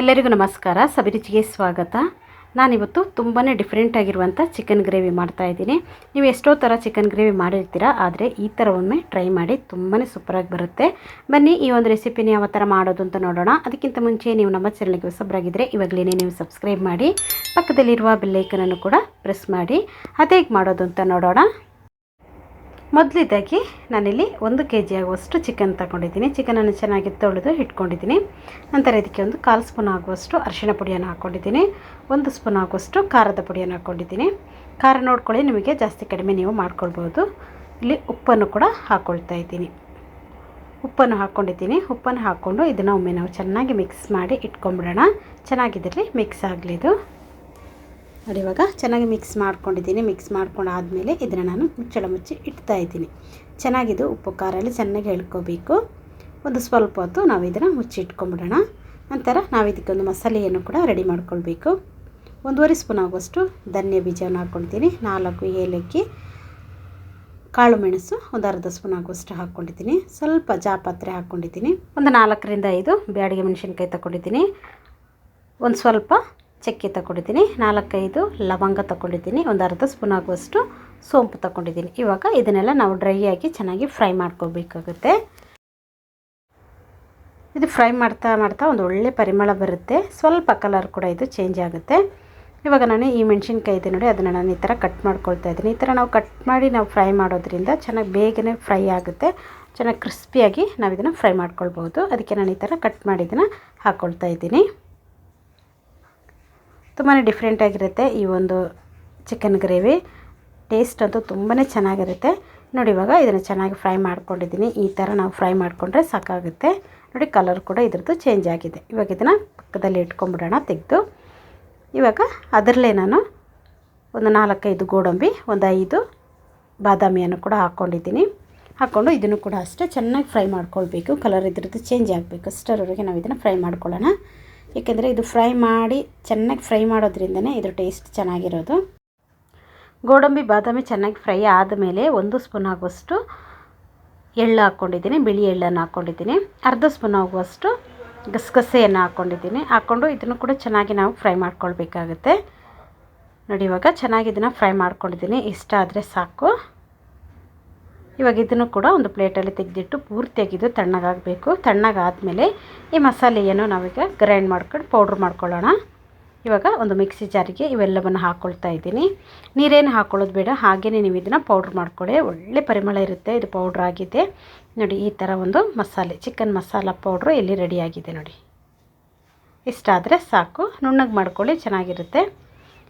ಎಲ್ಲರಿಗೂ ನಮಸ್ಕಾರ. ಸಬಿರುಚಿಗೆ ಸ್ವಾಗತ. ನಾನಿವತ್ತು ತುಂಬಾ ಡಿಫ್ರೆಂಟ್ ಆಗಿರುವಂಥ ಚಿಕನ್ ಗ್ರೇವಿ ಮಾಡ್ತಾ ಇದ್ದೀನಿ. ನೀವು ಎಷ್ಟೋ ಥರ ಚಿಕನ್ ಗ್ರೇವಿ ಮಾಡಿರ್ತೀರ, ಆದರೆ ಈ ಥರ ಒಮ್ಮೆ ಟ್ರೈ ಮಾಡಿ ತುಂಬಾ ಸೂಪರಾಗಿ ಬರುತ್ತೆ. ಬನ್ನಿ, ಈ ಒಂದು ರೆಸಿಪಿನ ಯಾವ ಥರ ಮಾಡೋದು ಅಂತ ನೋಡೋಣ. ಅದಕ್ಕಿಂತ ಮುಂಚೆ ನೀವು ನಮ್ಮ ಚಾನಲ್ಗೆ ಹೊಸಬ್ರಾಗಿದ್ದರೆ ಇವಾಗಲೇ ನೀವು ಸಬ್ಸ್ಕ್ರೈಬ್ ಮಾಡಿ. ಪಕ್ಕದಲ್ಲಿರುವ ಬೆಲ್ಲೈಕನನ್ನು ಕೂಡ ಪ್ರೆಸ್ ಮಾಡಿ. ಅದೇ ಹೇಗೆ ಮಾಡೋದು ಅಂತ ನೋಡೋಣ. ಮೊದಲಿದ್ದಾಗಿ ನಾನಿಲ್ಲಿ ಒಂದು ಕೆ ಜಿ ಆಗುವಷ್ಟು ಚಿಕನ್ ತಗೊಂಡಿದ್ದೀನಿ. ಚಿಕನನ್ನು ಚೆನ್ನಾಗಿ ತೊಳೆದು ಇಟ್ಕೊಂಡಿದ್ದೀನಿ. ನಂತರ ಇದಕ್ಕೆ ಒಂದು ಕಾಲು ಸ್ಪೂನ್ ಆಗುವಷ್ಟು ಅರಿಶಿನ ಪುಡಿಯನ್ನು ಹಾಕ್ಕೊಂಡಿದ್ದೀನಿ ಒಂದು ಸ್ಪೂನ್ ಆಗುವಷ್ಟು ಖಾರದ ಪುಡಿಯನ್ನು ಹಾಕ್ಕೊಂಡಿದ್ದೀನಿ ಖಾರ ನೋಡ್ಕೊಳ್ಳಿ, ನಿಮಗೆ ಜಾಸ್ತಿ ಕಡಿಮೆ ನೀವು ಮಾಡ್ಕೊಳ್ಬೋದು. ಇಲ್ಲಿ ಉಪ್ಪನ್ನು ಕೂಡ ಹಾಕ್ಕೊಳ್ತಾ ಇದ್ದೀನಿ. ಉಪ್ಪನ್ನು ಹಾಕ್ಕೊಂಡಿದ್ದೀನಿ ಉಪ್ಪನ್ನು ಹಾಕ್ಕೊಂಡು ಇದನ್ನು ಒಮ್ಮೆ ನಾವು ಚೆನ್ನಾಗಿ ಮಿಕ್ಸ್ ಮಾಡಿ ಇಟ್ಕೊಂಡ್ಬಿಡೋಣ. ಚೆನ್ನಾಗಿದ್ರಲ್ಲಿ ಮಿಕ್ಸ್ ಆಗಲಿ ಇದು. ನೋಡಿ, ಇವಾಗ ಚೆನ್ನಾಗಿ ಮಿಕ್ಸ್ ಮಾಡ್ಕೊಂಡಿದ್ದೀನಿ. ಮಿಕ್ಸ್ ಮಾಡ್ಕೊಂಡಾದಮೇಲೆ ಇದನ್ನು ನಾನು ಮುಚ್ಚಳ ಮುಚ್ಚಿ ಇಡ್ತಾ ಇದ್ದೀನಿ. ಚೆನ್ನಾಗಿದು ಉಪ್ಪು ಖಾರಲ್ಲಿ ಚೆನ್ನಾಗಿ ಹೇಳ್ಕೋಬೇಕು ಒಂದು ಸ್ವಲ್ಪ ಹೊತ್ತು ನಾವು ಇದನ್ನು ಮುಚ್ಚಿ ಇಟ್ಕೊಂಬಿಡೋಣ ನಂತರ ನಾವು ಇದಕ್ಕೊಂದು ಮಸಾಲೆಯನ್ನು ಕೂಡ ರೆಡಿ ಮಾಡ್ಕೊಳ್ಬೇಕು. ಒಂದೂವರೆ ಸ್ಪೂನ್ ಆಗುವಷ್ಟು ಧನ್ಯ ಬೀಜವನ್ನು ಹಾಕ್ಕೊಳ್ತೀನಿ ನಾಲ್ಕು ಏಲಕ್ಕಿ, ಕಾಳು ಮೆಣಸು, ಒಂದು ಅರ್ಧ ಸ್ಪೂನ್ ಆಗುವಷ್ಟು ಹಾಕ್ಕೊಂಡಿದ್ದೀನಿ. ಸ್ವಲ್ಪ ಜಾಪತ್ರೆ ಹಾಕ್ಕೊಂಡಿದ್ದೀನಿ. ಒಂದು ನಾಲ್ಕರಿಂದ ಐದು ಬ್ಯಾಡಿಗೆ ಮೆಣಸಿನ್ಕಾಯಿ ತಗೊಂಡಿದ್ದೀನಿ ಒಂದು ಸ್ವಲ್ಪ ಚಕ್ಕೆ ತಗೊಂಡಿದ್ದೀನಿ ನಾಲ್ಕೈದು ಲವಂಗ ತಗೊಂಡಿದ್ದೀನಿ ಒಂದು ಅರ್ಧ ಸ್ಪೂನ್ ಆಗುವಷ್ಟು ಸೋಂಪು ತಗೊಂಡಿದ್ದೀನಿ ಇವಾಗ ಇದನ್ನೆಲ್ಲ ನಾವು ಡ್ರೈ ಆಗಿ ಚೆನ್ನಾಗಿ ಫ್ರೈ ಮಾಡ್ಕೋಬೇಕಾಗುತ್ತೆ. ಇದು ಫ್ರೈ ಮಾಡ್ತಾ ಮಾಡ್ತಾ ಒಂದು ಒಳ್ಳೆ ಪರಿಮಳ ಬರುತ್ತೆ, ಸ್ವಲ್ಪ ಕಲರ್ ಕೂಡ ಇದು ಚೇಂಜ್ ಆಗುತ್ತೆ. ಇವಾಗ ನಾನು ಈ ಮೆಣಸಿನ್ಕಾಯಿ ಇದೆ ನೋಡಿ, ಅದನ್ನು ನಾನು ಈ ಥರ ಕಟ್ ಮಾಡ್ಕೊಳ್ತಾ ಇದ್ದೀನಿ. ಈ ಥರ ನಾವು ಕಟ್ ಮಾಡಿ ನಾವು ಫ್ರೈ ಮಾಡೋದ್ರಿಂದ ಚೆನ್ನಾಗಿ ಬೇಗನೆ ಫ್ರೈ ಆಗುತ್ತೆ, ಚೆನ್ನಾಗಿ ಕ್ರಿಸ್ಪಿಯಾಗಿ ನಾವು ಇದನ್ನು ಫ್ರೈ ಮಾಡ್ಕೊಳ್ಬೋದು ಅದಕ್ಕೆ ನಾನು ಈ ಥರ ಕಟ್ ಮಾಡಿ ಇದನ್ನು ಹಾಕ್ಕೊಳ್ತಾ ಇದ್ದೀನಿ. ತುಂಬಾ ಡಿಫ್ರೆಂಟಾಗಿರುತ್ತೆ ಈ ಒಂದು ಚಿಕನ್ ಗ್ರೇವಿ ಟೇಸ್ಟ್ ಅಂತೂ ತುಂಬಾ ಚೆನ್ನಾಗಿರುತ್ತೆ. ನೋಡಿ ಇವಾಗ ಇದನ್ನು ಚೆನ್ನಾಗಿ ಫ್ರೈ ಮಾಡ್ಕೊಂಡಿದ್ದೀನಿ. ಈ ಥರ ನಾವು ಫ್ರೈ ಮಾಡಿಕೊಂಡ್ರೆ ಸಾಕಾಗುತ್ತೆ. ನೋಡಿ ಕಲರ್ ಕೂಡ ಇದ್ರದ್ದು ಚೇಂಜ್ ಆಗಿದೆ. ಇವಾಗ ಇದನ್ನು ಪಕ್ಕದಲ್ಲಿ ಇಟ್ಕೊಂಬಿಡೋಣ, ತೆಗೆದು. ಇವಾಗ ಅದರಲ್ಲೇ ನಾನು ಒಂದು ನಾಲ್ಕೈದು ಗೋಡಂಬಿ, ಒಂದು ಐದು ಬಾದಾಮಿಯನ್ನು ಕೂಡ ಹಾಕ್ಕೊಂಡಿದ್ದೀನಿ ಹಾಕ್ಕೊಂಡು ಇದನ್ನು ಕೂಡ ಅಷ್ಟೇ ಚೆನ್ನಾಗಿ ಫ್ರೈ ಮಾಡ್ಕೊಳ್ಬೇಕು. ಕಲರ್ ಇದ್ರದ್ದು ಚೇಂಜ್ ಆಗಬೇಕು. ಅಷ್ಟರವರೆಗೆ ನಾವು ಇದನ್ನು ಫ್ರೈ ಮಾಡ್ಕೊಳ್ಳೋಣ. ಏಕೆಂದರೆ ಇದು ಫ್ರೈ ಮಾಡಿ ಚೆನ್ನಾಗಿ ಫ್ರೈ ಮಾಡೋದ್ರಿಂದನೇ ಇದ್ರ ಟೇಸ್ಟ್ ಚೆನ್ನಾಗಿರೋದು. ಗೋಡಂಬಿ, ಬಾದಾಮಿ ಚೆನ್ನಾಗಿ ಫ್ರೈ ಆದಮೇಲೆ ಒಂದು ಸ್ಪೂನ್ ಆಗುವಷ್ಟು ಎಳ್ಳು ಹಾಕ್ಕೊಂಡಿದ್ದೀನಿ, ಬಿಳಿ ಎಳ್ಳನ್ನು ಹಾಕ್ಕೊಂಡಿದ್ದೀನಿ. ಅರ್ಧ ಸ್ಪೂನ್ ಆಗುವಷ್ಟು ಗಸಗಸೆಯನ್ನು ಹಾಕ್ಕೊಂಡಿದ್ದೀನಿ. ಹಾಕ್ಕೊಂಡು ಇದನ್ನು ಕೂಡ ಚೆನ್ನಾಗಿ ನಾವು ಫ್ರೈ ಮಾಡ್ಕೊಳ್ಬೇಕಾಗುತ್ತೆ. ನೋಡಿ ಇವಾಗ ಚೆನ್ನಾಗಿ ಇದನ್ನು ಫ್ರೈ ಮಾಡ್ಕೊಂಡಿದ್ದೀನಿ. ಇಷ್ಟ ಆದರೆ ಸಾಕು. ಇವಾಗ ಇದನ್ನು ಕೂಡ ಒಂದು ಪ್ಲೇಟಲ್ಲಿ ತೆಗೆದಿಟ್ಟು ಪೂರ್ತಿಯಾಗಿ ಇದು ತಣ್ಣಗಾಗಬೇಕು. ತಣ್ಣಗಾದಮೇಲೆ ಈ ಮಸಾಲೆಯನ್ನು ನಾವೀಗ ಗ್ರೈಂಡ್ ಮಾಡ್ಕೊಂಡು ಪೌಡ್ರ್ ಮಾಡ್ಕೊಳ್ಳೋಣ. ಇವಾಗ ಒಂದು ಮಿಕ್ಸಿ ಜಾರಿಗೆ ಇವೆಲ್ಲವನ್ನು ಹಾಕ್ಕೊಳ್ತಾ ಇದ್ದೀನಿ. ನೀರೇನು ಹಾಕ್ಕೊಳ್ಳೋದು ಬೇಡ ಹಾಗೆಯೇ ನೀವು ಇದನ್ನು ಪೌಡ್ರ್ ಮಾಡ್ಕೊಳ್ಳಿ. ಒಳ್ಳೆ ಪರಿಮಳ ಇರುತ್ತೆ, ಇದು ಪೌಡ್ರ್ ಆಗಿದೆ. ನೋಡಿ, ಈ ಥರ ಒಂದು ಮಸಾಲೆ ಚಿಕನ್ ಮಸಾಲ ಪೌಡ್ರು ಇಲ್ಲಿ ರೆಡಿಯಾಗಿದೆ ನೋಡಿ. ಇಷ್ಟಾದರೆ ಸಾಕು. ನುಣ್ಣಗೆ ಮಾಡ್ಕೊಳ್ಳಿ, ಚೆನ್ನಾಗಿರುತ್ತೆ.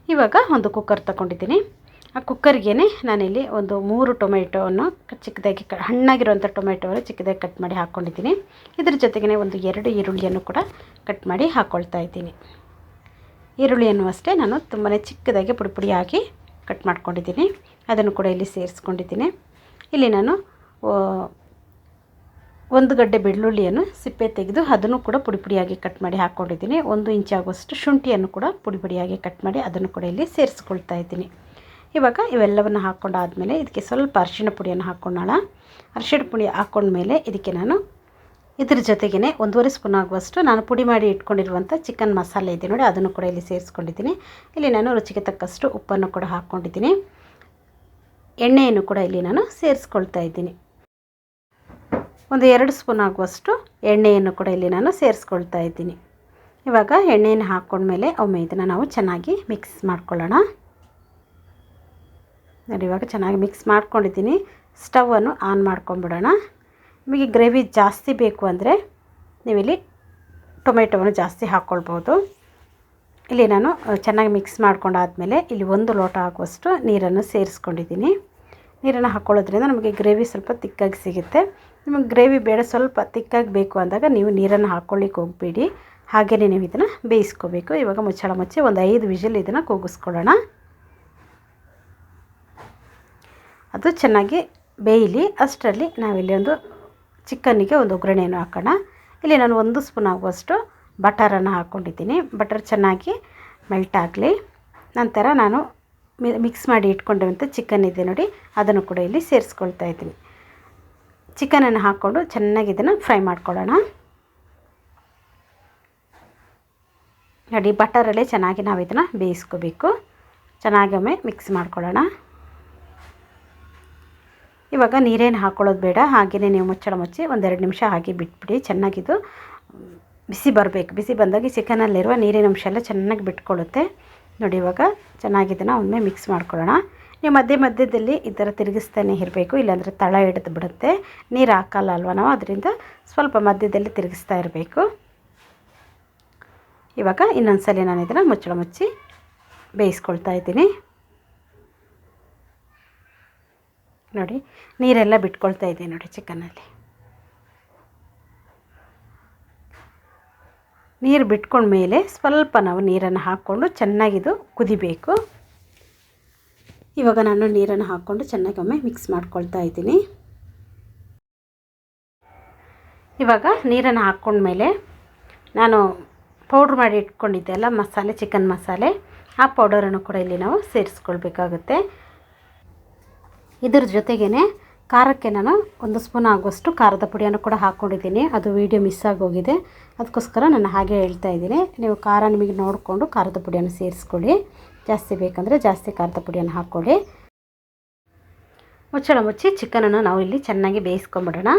ಇವಾಗ ಒಂದು ಕುಕ್ಕರ್ ತಗೊಂಡಿದ್ದೀನಿ. ಆ ಕುಕ್ಕರ್ಗೆ ನಾನಿಲ್ಲಿ ಒಂದು ಮೂರು ಟೊಮೆಟೊವನ್ನು ಚಿಕ್ಕದಾಗಿ ಕ, ಹಣ್ಣಾಗಿರುವಂಥ ಟೊಮೆಟೋವನ್ನು ಚಿಕ್ಕದಾಗಿ ಕಟ್ ಮಾಡಿ ಹಾಕ್ಕೊಂಡಿದ್ದೀನಿ ಇದ್ರ ಜೊತೆಗೇ ಒಂದು ಎರಡು ಈರುಳ್ಳಿಯನ್ನು ಕೂಡ ಕಟ್ ಮಾಡಿ ಹಾಕ್ಕೊಳ್ತಾ ಇದ್ದೀನಿ. ಈರುಳ್ಳಿಯನ್ನು ಅಷ್ಟೇ ನಾನು ತುಂಬಾ ಚಿಕ್ಕದಾಗಿ ಪುಡಿ ಪುಡಿಯಾಗಿ ಕಟ್ ಮಾಡ್ಕೊಂಡಿದ್ದೀನಿ. ಅದನ್ನು ಕೂಡ ಇಲ್ಲಿ ಸೇರಿಸ್ಕೊಂಡಿದ್ದೀನಿ. ಇಲ್ಲಿ ನಾನು ಒಂದು ಗಡ್ಡೆ ಬೆಳ್ಳುಳ್ಳಿಯನ್ನು ಸಿಪ್ಪೆ ತೆಗೆದು ಅದನ್ನು ಕೂಡ ಪುಡಿ ಪುಡಿಯಾಗಿ ಕಟ್ ಮಾಡಿ ಹಾಕ್ಕೊಂಡಿದ್ದೀನಿ ಒಂದು ಇಂಚಾಗುವಷ್ಟು ಶುಂಠಿಯನ್ನು ಕೂಡ ಪುಡಿ ಪುಡಿಯಾಗಿ ಕಟ್ ಮಾಡಿ ಅದನ್ನು ಕೂಡ ಇಲ್ಲಿ ಸೇರಿಸ್ಕೊಳ್ತಾ ಇದ್ದೀನಿ. ಇವಾಗ ಇವೆಲ್ಲವನ್ನು ಹಾಕ್ಕೊಂಡಾದಮೇಲೆ ಇದಕ್ಕೆ ಸ್ವಲ್ಪ ಅರಿಶಿಣ ಪುಡಿಯನ್ನು ಹಾಕ್ಕೊಳ್ಳೋಣ ಅರಿಶಿಣ ಪುಡಿ ಹಾಕ್ಕೊಂಡ್ಮೇಲೆ ಇದಕ್ಕೆ ನಾನು ಇದ್ರ ಜೊತೆಗೇ ಒಂದೂವರೆ ಸ್ಪೂನ್ ಆಗುವಷ್ಟು ನಾನು ಪುಡಿ ಮಾಡಿ ಇಟ್ಕೊಂಡಿರುವಂಥ ಚಿಕನ್ ಮಸಾಲೆ ಇದೆ ನೋಡಿ, ಅದನ್ನು ಕೂಡ ಇಲ್ಲಿ ಸೇರಿಸ್ಕೊಂಡಿದ್ದೀನಿ. ಇಲ್ಲಿ ನಾನು ರುಚಿಗೆ ತಕ್ಕಷ್ಟು ಉಪ್ಪನ್ನು ಕೂಡ ಹಾಕ್ಕೊಂಡಿದ್ದೀನಿ ಎಣ್ಣೆಯನ್ನು ಕೂಡ ಇಲ್ಲಿ ನಾನು ಸೇರಿಸ್ಕೊಳ್ತಾ ಇದ್ದೀನಿ. ಒಂದು ಎರಡು ಸ್ಪೂನ್ ಆಗುವಷ್ಟು ಎಣ್ಣೆಯನ್ನು ಕೂಡ ಇಲ್ಲಿ ನಾನು ಸೇರಿಸ್ಕೊಳ್ತಾ ಇದ್ದೀನಿ. ಇವಾಗ ಎಣ್ಣೆಯನ್ನು ಹಾಕ್ಕೊಂಡ್ಮೇಲೆ ಒಮ್ಮೆ ಇದನ್ನು ನಾವು ಚೆನ್ನಾಗಿ ಮಿಕ್ಸ್ ಮಾಡ್ಕೊಳ್ಳೋಣ. ನೋಡಿ, ಇವಾಗ ಚೆನ್ನಾಗಿ ಮಿಕ್ಸ್ ಮಾಡ್ಕೊಂಡಿದ್ದೀನಿ. ಸ್ಟವನ್ನು ಆನ್ ಮಾಡ್ಕೊಂಬಿಡೋಣ ನಿಮಗೆ ಗ್ರೇವಿ ಜಾಸ್ತಿ ಬೇಕು ಅಂದರೆ ನೀವಿಲ್ಲಿ ಟೊಮೆಟೊವನ್ನು ಜಾಸ್ತಿ ಹಾಕ್ಕೊಳ್ಬೋದು ಇಲ್ಲಿ ನಾನು ಚೆನ್ನಾಗಿ ಮಿಕ್ಸ್ ಮಾಡ್ಕೊಂಡಾದಮೇಲೆ ಇಲ್ಲಿ ಒಂದು ಲೋಟ ಆಗುವಷ್ಟು ನೀರನ್ನು ಸೇರಿಸ್ಕೊಂಡಿದ್ದೀನಿ. ನೀರನ್ನು ಹಾಕ್ಕೊಳ್ಳೋದ್ರಿಂದ ನಮಗೆ ಗ್ರೇವಿ ಸ್ವಲ್ಪ ತಿಕ್ಕಾಗಿ ಸಿಗುತ್ತೆ. ನಿಮಗೆ ಗ್ರೇವಿ ಬೇಡ, ಸ್ವಲ್ಪ ತಿಕ್ಕಾಗಿ ಬೇಕು ಅಂದಾಗ ನೀವು ನೀರನ್ನು ಹಾಕ್ಕೊಳ್ಳಿಕ್ಕೆ ಹೋಗಬೇಡಿ. ಹಾಗೆಯೇ ನೀವು ಇದನ್ನು ಬೇಯಿಸ್ಕೋಬೇಕು. ಇವಾಗ ಮುಚ್ಚಳ ಮುಚ್ಚಿ ಒಂದು ಐದು ವಿಷಲ್ ಇದನ್ನು ಕೂಗಿಸ್ಕೊಳ್ಳೋಣ. ಅದು ಚೆನ್ನಾಗಿ ಬೇಯಲಿ. ಅಷ್ಟರಲ್ಲಿ ನಾವಿಲ್ಲಿ ಒಂದು ಚಿಕನ್ನಿಗೆ ಒಂದು ಒಗ್ಗರಣೆಯನ್ನು ಹಾಕೋಣ. ಇಲ್ಲಿ ನಾನು ಒಂದು ಸ್ಪೂನ್ ಆಗುವಷ್ಟು ಬಟರನ್ನು ಹಾಕ್ಕೊಂಡಿದ್ದೀನಿ. ಬಟರ್ ಚೆನ್ನಾಗಿ ಮೆಲ್ಟ್ ಆಗಲಿ. ನಂತರ ನಾನು ಮಿಕ್ಸ್ ಮಾಡಿ ಇಟ್ಕೊಂಡಿರುವಂಥ ಚಿಕನ್ ಇದೆ ನೋಡಿ, ಅದನ್ನು ಕೂಡ ಇಲ್ಲಿ ಸೇರಿಸ್ಕೊಳ್ತಾ ಇದ್ದೀನಿ. ಚಿಕನನ್ನು ಹಾಕ್ಕೊಂಡು ಚೆನ್ನಾಗಿ ಇದನ್ನು ಫ್ರೈ ಮಾಡ್ಕೊಳ್ಳೋಣ. ನೋಡಿ, ಬಟರಲ್ಲೇ ಚೆನ್ನಾಗಿ ನಾವು ಇದನ್ನು ಬೇಯಿಸ್ಕೋಬೇಕು. ಚೆನ್ನಾಗಿ ಒಮ್ಮೆ ಮಿಕ್ಸ್ ಮಾಡ್ಕೊಳ್ಳೋಣ. ಇವಾಗ ನೀರೇನು ಹಾಕ್ಕೊಳ್ಳೋದು ಬೇಡ ಹಾಗೆಯೇ ನೀವು ಮುಚ್ಚಳ ಮುಚ್ಚಿ ಒಂದೆರಡು ನಿಮಿಷ ಹಾಗೆ ಬಿಟ್ಬಿಡಿ, ಚೆನ್ನಾಗಿದು ಬಿಸಿ ಬರಬೇಕು. ಬಿಸಿ ಬಂದಾಗ ಚಿಕನಲ್ಲಿರುವ ನೀರಿನ ಅಂಶ ಎಲ್ಲ ಚೆನ್ನಾಗಿ ಬಿಟ್ಕೊಳ್ಳುತ್ತೆ. ನೋಡಿ ಇವಾಗ ಚೆನ್ನಾಗಿದನ್ನು ಒಮ್ಮೆ ಮಿಕ್ಸ್ ಮಾಡ್ಕೊಳ್ಳೋಣ. ನೀವು ಮಧ್ಯೆ ಮಧ್ಯದಲ್ಲಿ ಈ ಥರ ತಿರುಗಿಸ್ತಾನೆ ಇರಬೇಕು, ಇಲ್ಲಾಂದರೆ ತಳ ಹಿಡಿದು ಬಿಡುತ್ತೆ. ನೀರು ಹಾಕಲ್ಲ ಅಲ್ವ ನಾವು? ಅದರಿಂದ ಸ್ವಲ್ಪ ಮಧ್ಯದಲ್ಲಿ ತಿರುಗಿಸ್ತಾ ಇರಬೇಕು. ಇವಾಗ ಇನ್ನೊಂದು ಸಲ ನಾನು ಇದನ್ನು ಮುಚ್ಚಳ ಮುಚ್ಚಿ ಬೇಯಿಸ್ಕೊಳ್ತಾ ಇದ್ದೀನಿ. ನೋಡಿ, ನೀರೆಲ್ಲ ಬಿಟ್ಕೊಳ್ತಾ ಇದೆ ನೋಡಿ ಚಿಕನಲ್ಲಿ ನೀರು ಬಿಟ್ಕೊಂಡ್ಮೇಲೆ ಸ್ವಲ್ಪ ನಾವು ನೀರನ್ನು ಹಾಕ್ಕೊಂಡು ಚೆನ್ನಾಗಿದು ಕುದಿಬೇಕು. ಇವಾಗ ನಾನು ನೀರನ್ನು ಹಾಕ್ಕೊಂಡು ಚೆನ್ನಾಗಿ ಒಮ್ಮೆ ಮಿಕ್ಸ್ ಮಾಡ್ಕೊಳ್ತಾ ಇದ್ದೀನಿ. ಇವಾಗ ನೀರನ್ನು ಹಾಕ್ಕೊಂಡ್ಮೇಲೆ ನಾನು ಪೌಡ್ರ್ ಮಾಡಿ ಇಟ್ಕೊಂಡಿದ್ದೆ ಅಲ್ಲ, ಮಸಾಲೆ ಚಿಕನ್ ಮಸಾಲೆ, ಆ ಪೌಡರನ್ನು ಕೂಡ ಇಲ್ಲಿ ನಾವು ಸೇರಿಸ್ಕೊಳ್ಬೇಕಾಗುತ್ತೆ. ಇದ್ರ ಜೊತೆಗೇ ಖಾರಕ್ಕೆ ನಾನು ಒಂದು ಸ್ಪೂನ್ ಆಗುವಷ್ಟು ಖಾರದ ಪುಡಿಯನ್ನು ಕೂಡ ಹಾಕ್ಕೊಂಡಿದ್ದೀನಿ. ಅದು ವೀಡಿಯೋ ಮಿಸ್ ಆಗೋಗಿದೆ ಅದಕ್ಕೋಸ್ಕರ ನಾನು ಹಾಗೆ ಹೇಳ್ತಾ ಇದ್ದೀನಿ. ನೀವು ಖಾರ ನಿಮಗೆ ನೋಡಿಕೊಂಡು ಖಾರದ ಪುಡಿಯನ್ನು ಸೇರಿಸ್ಕೊಳ್ಳಿ. ಜಾಸ್ತಿ ಬೇಕಂದರೆ ಜಾಸ್ತಿ ಖಾರದ ಪುಡಿಯನ್ನು ಹಾಕ್ಕೊಳ್ಳಿ. ಮುಚ್ಚಳ ಮುಚ್ಚಿ ಚಿಕನನ್ನು ನಾವು ಇಲ್ಲಿ ಚೆನ್ನಾಗಿ ಬೇಯಿಸ್ಕೊಂಬಿಡೋಣ.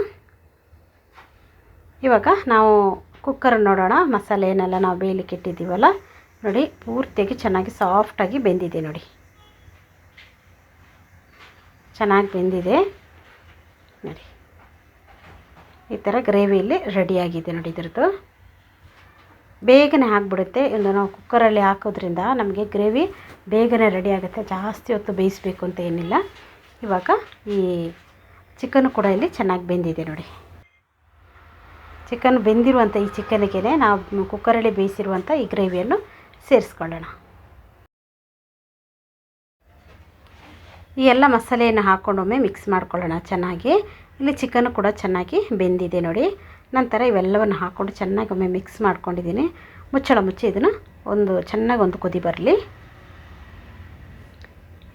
ಇವಾಗ ನಾವು ಕುಕ್ಕರ್ ನೋಡೋಣ. ಮಸಾಲೆ ಏನೆಲ್ಲ ನಾವು ಬೇಯಲಿಕ್ಕೆ ಇಟ್ಟಿದ್ದೀವಲ್ಲ. ನೋಡಿ, ಪೂರ್ತಿಯಾಗಿ ಚೆನ್ನಾಗಿ ಸಾಫ್ಟಾಗಿ ಬೆಂದಿದೆ ನೋಡಿ. ಚೆನ್ನಾಗಿ ಬೆಂದಿದೆ. ನೋಡಿ. ಈ ಥರ ಗ್ರೇವಿಯಲ್ಲಿ ರೆಡಿಯಾಗಿದೆ ನೋಡಿ ಇದ್ರದ್ದು. ಬೇಗನೆ ಆಗಿಬಿಡುತ್ತೆ. ಇನ್ನು ನಾವು ಕುಕ್ಕರಲ್ಲಿ ಹಾಕೋದ್ರಿಂದ ನಮಗೆ ಗ್ರೇವಿ ಬೇಗನೆ ರೆಡಿ ಆಗುತ್ತೆ. ಜಾಸ್ತಿ ಹೊತ್ತು ಬೇಯಿಸಬೇಕು ಅಂತ ಏನಿಲ್ಲ. ಇವಾಗ ಈ ಚಿಕನ್ ಕೂಡ ಇಲ್ಲಿ ಚೆನ್ನಾಗಿ ಬೆಂದಿದೆ ನೋಡಿ. ಚಿಕನ್ ಬೆಂದಿರುವಂಥ ಈ ಚಿಕನ್ಗೆ ನಾವು ಕುಕ್ಕರಲ್ಲಿ ಬೇಯಿಸಿರುವಂಥ ಈ ಗ್ರೇವಿಯನ್ನು ಸೇರಿಸ್ಕೊಳ್ಳೋಣ. ಈ ಎಲ್ಲ ಮಸಾಲೆಯನ್ನು ಹಾಕ್ಕೊಂಡೊಮ್ಮೆ ಮಿಕ್ಸ್ ಮಾಡ್ಕೊಳ್ಳೋಣ ಚೆನ್ನಾಗಿ. ಇಲ್ಲಿ ಚಿಕನ್ ಕೂಡ ಚೆನ್ನಾಗಿ ಬೆಂದಿದೆ ನೋಡಿ. ನಂತರ ಇವೆಲ್ಲವನ್ನು ಹಾಕ್ಕೊಂಡು ಚೆನ್ನಾಗಿ ಒಮ್ಮೆ ಮಿಕ್ಸ್ ಮಾಡ್ಕೊಂಡಿದ್ದೀನಿ. ಮುಚ್ಚಳ ಮುಚ್ಚಿ ಇದನ್ನು ಒಂದು ಚೆನ್ನಾಗಿ ಒಂದು ಕುದಿ ಬರಲಿ.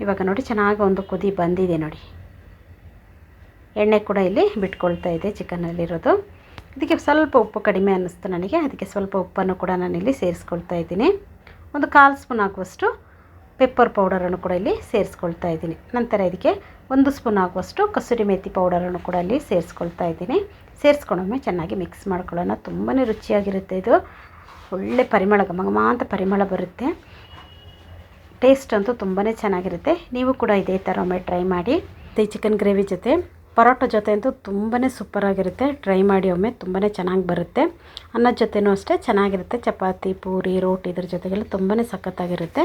ಇವಾಗ ನೋಡಿ ಚೆನ್ನಾಗಿ ಒಂದು ಕುದಿ ಬಂದಿದೆ ನೋಡಿ. ಎಣ್ಣೆ ಕೂಡ ಇಲ್ಲಿ ಬಿಟ್ಕೊಳ್ತಾ ಇದೆ ಚಿಕನಲ್ಲಿರೋದು ಇದಕ್ಕೆ ಸ್ವಲ್ಪ ಉಪ್ಪು ಕಡಿಮೆ ಅನ್ನಿಸ್ತು ನನಗೆ. ಅದಕ್ಕೆ ಸ್ವಲ್ಪ ಉಪ್ಪನ್ನು ಕೂಡ ನಾನಿಲ್ಲಿ ಸೇರಿಸ್ಕೊಳ್ತಾ ಇದ್ದೀನಿ. ಒಂದು ಕಾಲು ಸ್ಪೂನ್ ಆಗುವಷ್ಟು ಪೆಪ್ಪರ್ ಪೌಡರನ್ನು ಕೂಡ ಇಲ್ಲಿ ಸೇರಿಸ್ಕೊಳ್ತಾ ಇದ್ದೀನಿ. ನಂತರ ಇದಕ್ಕೆ ಒಂದು ಸ್ಪೂನ್ ಆಗುವಷ್ಟು ಕಸೂರಿ ಮೇಥಿ ಪೌಡರನ್ನು ಕೂಡ ಇಲ್ಲಿ ಸೇರಿಸ್ಕೊಳ್ತಾ ಇದ್ದೀನಿ. ಸೇರಿಸ್ಕೊಂಡೊಮ್ಮೆ ಚೆನ್ನಾಗಿ ಮಿಕ್ಸ್ ಮಾಡ್ಕೊಳ್ಳೋಣ. ತುಂಬಾ ರುಚಿಯಾಗಿರುತ್ತೆ ಇದು. ಒಳ್ಳೆ ಪರಿಮಳ ಘಮ ಅಂತ ಪರಿಮಳ ಬರುತ್ತೆ. ಟೇಸ್ಟ್ ಅಂತೂ ತುಂಬಾ ಚೆನ್ನಾಗಿರುತ್ತೆ. ನೀವು ಕೂಡ ಇದೇ ಥರ ಒಮ್ಮೆ ಟ್ರೈ ಮಾಡಿ. ಮತ್ತು ಚಿಕನ್ ಗ್ರೇವಿ ಜೊತೆ. ಪರೋಟ ಜೊತೆ ಅಂತೂ ತುಂಬಾ ಸೂಪರಾಗಿರುತ್ತೆ ಟ್ರೈ ಮಾಡಿ ಒಮ್ಮೆ ತುಂಬಾ ಚೆನ್ನಾಗಿ ಬರುತ್ತೆ. ಅನ್ನದ ಜೊತೆನೂ ಅಷ್ಟೇ ಚೆನ್ನಾಗಿರುತ್ತೆ. ಚಪಾತಿ, ಪೂರಿ, ರೋಟಿ ಇದ್ರ ಜೊತೆಗೆಲ್ಲ ತುಂಬಾ ಸಖತ್ತಾಗಿರುತ್ತೆ.